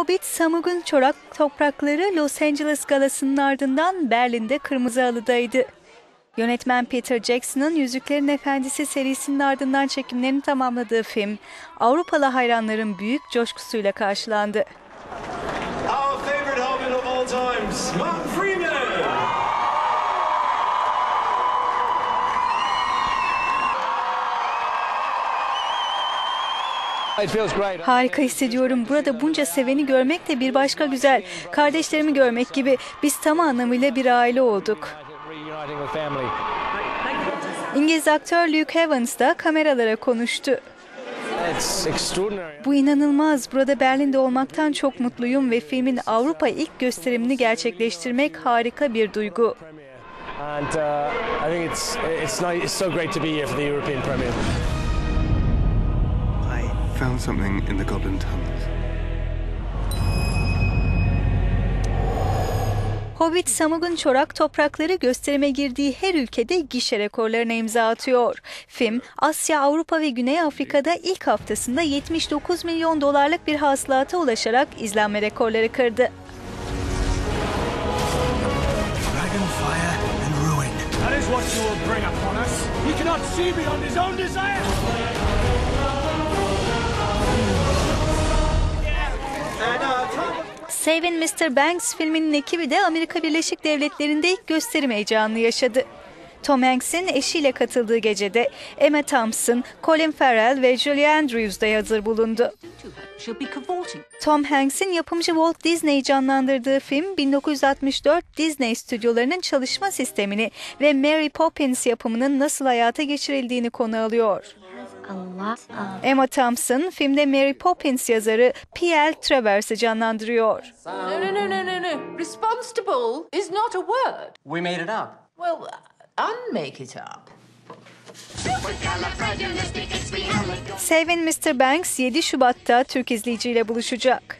Hobbit Samug'un çorak toprakları Los Angeles galasının ardından Berlin'de kırmızı halıdaydı. Yönetmen Peter Jackson'ın Yüzüklerin Efendisi serisinin ardından çekimlerini tamamladığı film, Avrupalı hayranların büyük coşkusuyla karşılandı. Our Harika hissediyorum. Burada bunca seveni görmek de bir başka güzel. Kardeşlerimi görmek gibi biz tam anlamıyla bir aile olduk. İngiliz aktör Luke Evans da kameralara konuştu. Bu inanılmaz. Burada Berlin'de olmaktan çok mutluyum ve filmin Avrupa ilk gösterimini gerçekleştirmek harika bir duygu. And uh, I think it's it's nice, it's so great to be here for the European premiere. Found something in the Goblin Tunnels. Hobbit Samug'un çorak toprakları gösterime girdiği her ülkede gişe rekorlarına imza atıyor. Film, Asya, Avrupa ve Güney Afrika'da ilk haftasında 79 milyon dolarlık bir hasılata ulaşarak izlenme rekorları kırdı. Dragon fire and ruin. That is what you will bring upon us. He cannot see beyond his own desire. Saving Mr. Banks filminin ekibi de Amerika Birleşik Devletleri'nde ilk gösterim heyecanını yaşadı. Tom Hanks'in eşiyle katıldığı gecede Emma Thompson, Colin Farrell ve Julie Andrews da hazır bulundu. Tom Hanks'in yapımcı Walt Disney'i canlandırdığı film 1964 Disney stüdyolarının çalışma sistemini ve Mary Poppins yapımının nasıl hayata geçirildiğini konu alıyor. Emma Thompson filmde Mary Poppins yazarı P.L. Travers'ı canlandırıyor. No, no, no, no, no, no. Responsible is not a word. We made it up. Well, unmake it up. Saving Mr. Banks 7 Şubat'ta Türk izleyiciyle buluşacak.